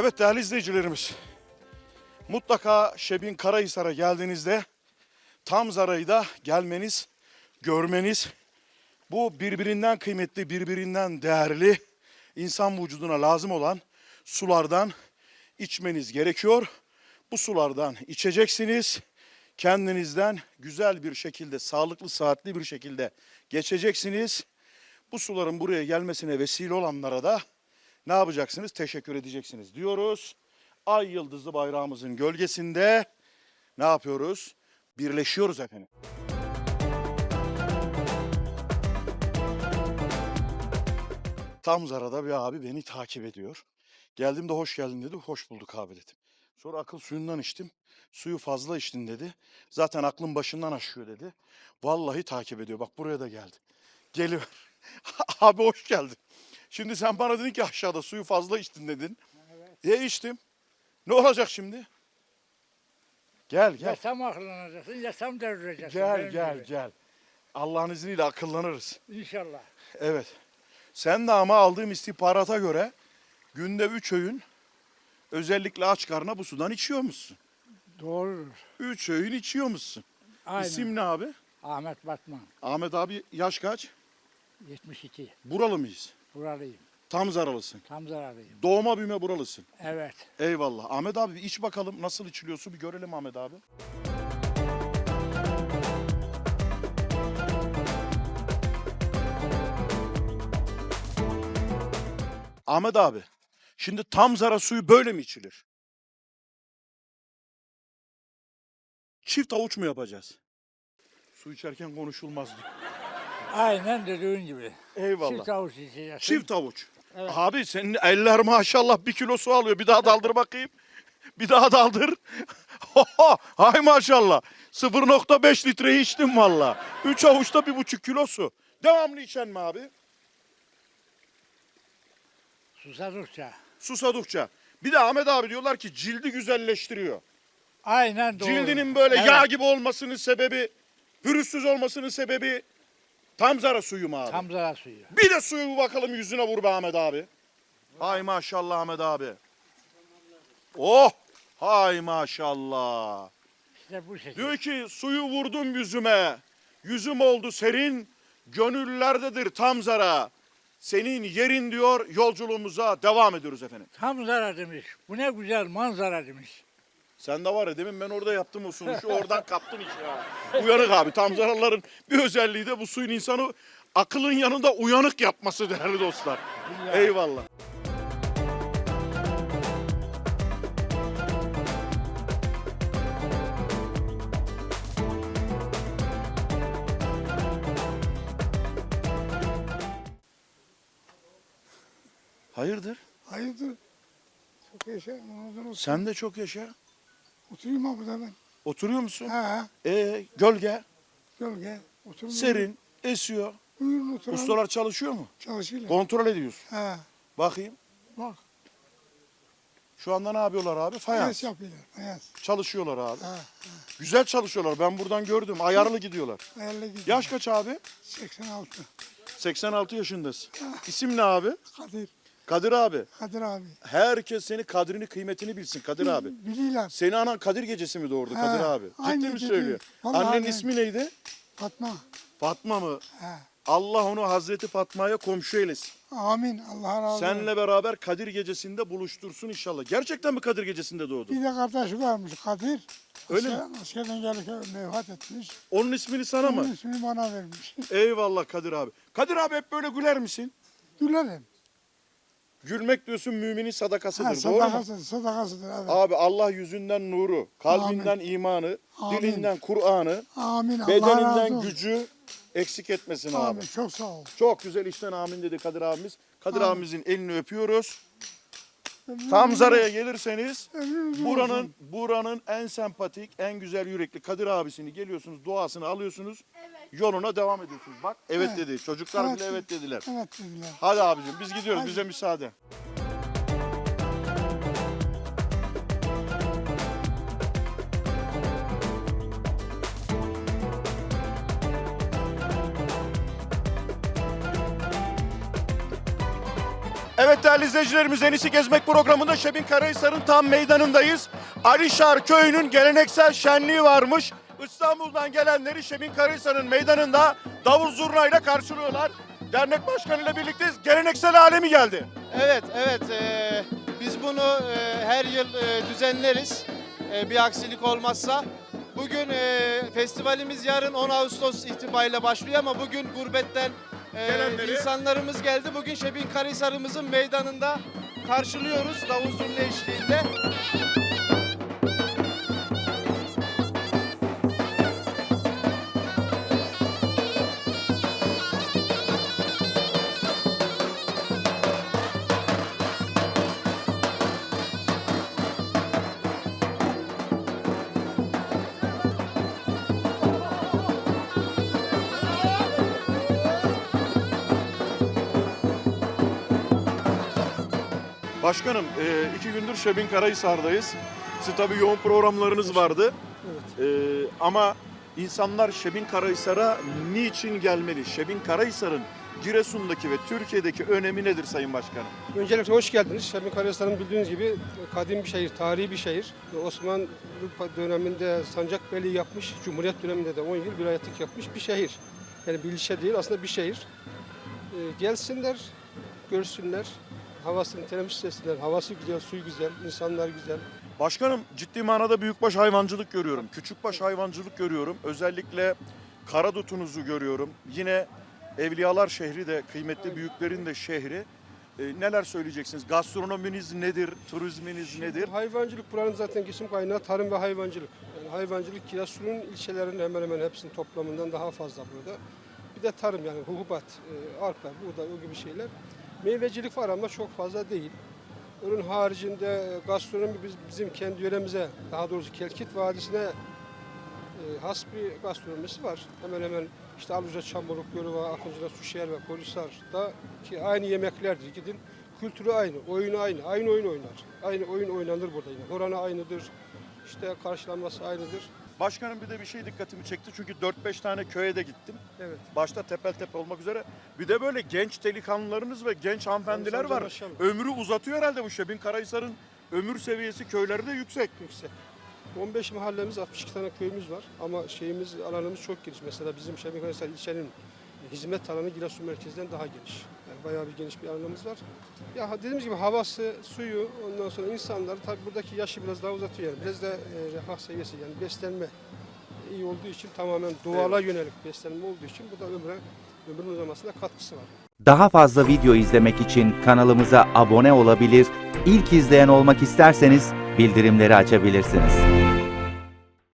Evet değerli izleyicilerimiz. Mutlaka Şebin Karahisar'a geldiğinizde tam zarayı da gelmeniz, görmeniz bu birbirinden kıymetli, birbirinden değerli insan vücuduna lazım olan sulardan içmeniz gerekiyor. Bu sulardan içeceksiniz. Kendinizden güzel bir şekilde, sağlıklı, saatli bir şekilde geçeceksiniz. Bu suların buraya gelmesine vesile olanlara da ne yapacaksınız? Teşekkür edeceksiniz diyoruz. Ay yıldızlı bayrağımızın gölgesinde ne yapıyoruz? Birleşiyoruz efendim. Tam zarada bir abi beni takip ediyor. Geldim de hoş geldin dedi. Hoş bulduk abi dedim. Sonra akıl suyundan içtim. Suyu fazla içtin dedi. Zaten aklın başından aşıyor dedi. Vallahi takip ediyor. Bak buraya da geldi. Geliyor. abi hoş geldin. Şimdi sen bana dedin ki aşağıda suyu fazla içtin dedin. E içtim. Ne olacak şimdi? Gel gel. Yasam aklanacaksın, yasam devireceksin. Gel benim gel gibi. gel. Allah'ın izniyle akıllanırız. İnşallah. Evet. Sen de ama aldığım istihbarata göre günde üç öğün özellikle aç karnına bu sudan içiyor musun? Doğrudur. Üç öğün içiyor musun? Aynen. İsim ne abi? Ahmet Batman. Ahmet abi yaş kaç? 72. Buralı mıyız? Buralıyım. Tam zaralısın. Tam zararlıyım. Doğma büyüme buralısın. Evet. Eyvallah. Ahmet abi bir iç bakalım nasıl içiliyor su bir görelim Ahmet abi. Ahmet abi, şimdi tam zara suyu böyle mi içilir? Çift avuç mu yapacağız? Su içerken konuşulmaz diyor. Aynen dediğin gibi. Eyvallah. Çift avuç içeceksin. Çift avuç. Evet. Abi senin eller maşallah bir kilo su alıyor. Bir daha daldır bakayım. Bir daha daldır. Hay maşallah. 0.5 litre içtim valla. 3 avuçta bir buçuk kilo su. Devamlı içen mi abi? Susadıkça. Susadıkça. Bir de Ahmet abi diyorlar ki cildi güzelleştiriyor. Aynen doğru. Cildinin böyle Evet. yağ gibi olmasının sebebi, pürüzsüz olmasının sebebi tam zara suyu mu abi? Tam zarar suyu. Bir de suyu bakalım yüzüne vur be Ahmet abi. Hay maşallah Ahmet abi. Oh! Hay maşallah. İşte bu şekilde. Diyor ki suyu vurdum yüzüme. Yüzüm oldu serin. Gönüllerdedir tam zara. Senin yerin diyor yolculuğumuza devam ediyoruz efendim. Tam zarar demiş. Bu ne güzel manzara demiş. Sen de var ya demin ben orada yaptım o sunuşu oradan kaptın işi ha. Uyanık abi tam zararların bir özelliği de bu suyun insanı akılın yanında uyanık yapması değerli dostlar. Eyvallah. Hayırdır? Hayırdır? Çok yaşa. Sen de çok yaşa. Oturayım ha burada ben. Oturuyor musun? Ha, Ee, gölge, gölge. Oturun. serin, esiyor. Buyurun oturalım. Ustalar çalışıyor mu? Çalışıyorlar. Kontrol ediyorsun. Ha, Bakayım. bak. Şu anda ne yapıyorlar abi? Fayans. Fayans yapıyorlar. Fayans. Çalışıyorlar abi. Ha, Güzel çalışıyorlar. Ben buradan gördüm. Ayarlı gidiyorlar. ayarla gidiyor. Yaş kaç abi? 86. 86 yaşındasın. İsim ne abi? Kadir. Kadir abi. Kadir abi. Herkes seni kadrini kıymetini bilsin Kadir abi. Biliyorlar. Seni anan Kadir gecesi mi doğurdu Ha, Kadir abi? Ciddi mi söylüyor? Vallahi Annenin aynı. ismi neydi? Fatma. Fatma mı? Ha. Allah onu Hazreti Fatma'ya komşu eylesin. Amin. Allah razı olsun. Seninle beraber Kadir gecesinde buluştursun inşallah. Gerçekten mi Kadir gecesinde doğdu? Bir de kardeşi varmış Kadir. Öyle Asker- Askerden gelirken vefat etmiş. Onun ismini sana Onun mı? ismini bana vermiş. Eyvallah Kadir abi. Kadir abi hep böyle güler misin? Gülerim. Gülmek diyorsun müminin sadakasıdır. Ha, doğru mu? sadakası, sadakasıdır. Evet. Abi Allah yüzünden nuru, kalbinden imanı, Amin. dilinden Kur'an'ı, Amin. Allah razı bedeninden olsun. gücü eksik etmesin abi. Amin. Çok sağ ol. Çok güzel işten amin dedi Kadir abimiz. Kadir Amin. abimizin elini öpüyoruz. Tam Zara'ya gelirseniz buranın buranın en sempatik, en güzel yürekli Kadir abisini geliyorsunuz, duasını alıyorsunuz. Yoluna devam ediyorsunuz. Bak evet, Evet. dedi. Çocuklar Evet. bile evet dediler. Evet dediler. Hadi abicim biz gidiyoruz. Hadi. Bize müsaade. Evet değerli izleyicilerimiz En İyisi Gezmek programında Şebin Karahisar'ın tam meydanındayız. Alişar Köyü'nün geleneksel şenliği varmış. İstanbul'dan gelenleri Şebin Karahisar'ın meydanında davul zurnayla karşılıyorlar. Dernek başkanıyla birlikteyiz. Geleneksel alemi geldi. Evet, evet. eee, biz bunu eee, her yıl eee, düzenleriz. Eee, bir aksilik olmazsa. Bugün eee, festivalimiz yarın 10 Ağustos itibariyle başlıyor ama bugün gurbetten Gelenleri- insanlarımız geldi. Bugün Şebin Karahisar'ımızın meydanında karşılıyoruz davul zurna eşliğinde. Başkanım e, iki gündür Şebin Karahisar'dayız. Sizin tabii yoğun programlarınız vardı. E, ama insanlar Şebin Karahisar'a niçin gelmeli? Şebin Karahisar'ın Giresun'daki ve Türkiye'deki önemi nedir Sayın Başkanım? Öncelikle hoş geldiniz. Şebin Karahisar'ın bildiğiniz gibi kadim bir şehir, tarihi bir şehir. Osmanlı döneminde Sancakbeyli yapmış, Cumhuriyet döneminde de 10 yıl vilayetlik yapmış bir şehir. Yani bir ilçe değil aslında bir şehir. Ee, gelsinler, görsünler, havasını teneffüs etsinler. Havası güzel, suyu güzel, insanlar güzel. Başkanım ciddi manada büyükbaş hayvancılık görüyorum. Küçükbaş hayvancılık görüyorum. Özellikle Karadutunuzu görüyorum. Yine Evliyalar şehri de kıymetli büyüklerin de şehri. E, neler söyleyeceksiniz? Gastronominiz nedir? Turizminiz nedir? Hayvancılık buranın zaten geçim kaynağı tarım ve hayvancılık. Yani hayvancılık Giresun'un ilçelerinin hemen hemen hepsinin toplamından daha fazla burada. Bir de tarım yani hububat, e, arpa, buğday o gibi şeyler. Meyvecilik var ama çok fazla değil. Onun haricinde e, gastronomi biz, bizim kendi yöremize, daha doğrusu Kelkit Vadisi'ne e, has bir gastronomisi var. Hemen hemen işte Aluca, Çamurluk, Yörüva, Akıncı'da, Suşehir ve Polisar'da ki aynı yemeklerdir. Gidin kültürü aynı, oyunu aynı, aynı oyun oynar. Aynı oyun oynanır burada yine. Oranı aynıdır, işte karşılanması aynıdır. Başkanım bir de bir şey dikkatimi çekti. Çünkü 4-5 tane köye de gittim. Evet. Başta tepel tepe olmak üzere. Bir de böyle genç delikanlılarınız ve genç hanımefendiler var. Maşallah. Ömrü uzatıyor herhalde bu Şebin Karahisar'ın ömür seviyesi köyleri de yüksek. yüksek. 15 mahallemiz, 62 tane köyümüz var ama şeyimiz, alanımız çok geniş. Mesela bizim Şebikayhisar ilçenin hizmet alanı Giresun merkezden daha geniş. Bayağı bir geniş bir alanımız var. Ya dediğimiz gibi havası, suyu, ondan sonra insanlar tabii buradaki yaşı biraz daha uzatıyor yani. Biraz da e, refah seviyesi yani beslenme iyi olduğu için tamamen doğala yönelik beslenme olduğu için bu da ömre, ömrün uzamasına katkısı var. Daha fazla video izlemek için kanalımıza abone olabilir, ilk izleyen olmak isterseniz bildirimleri açabilirsiniz.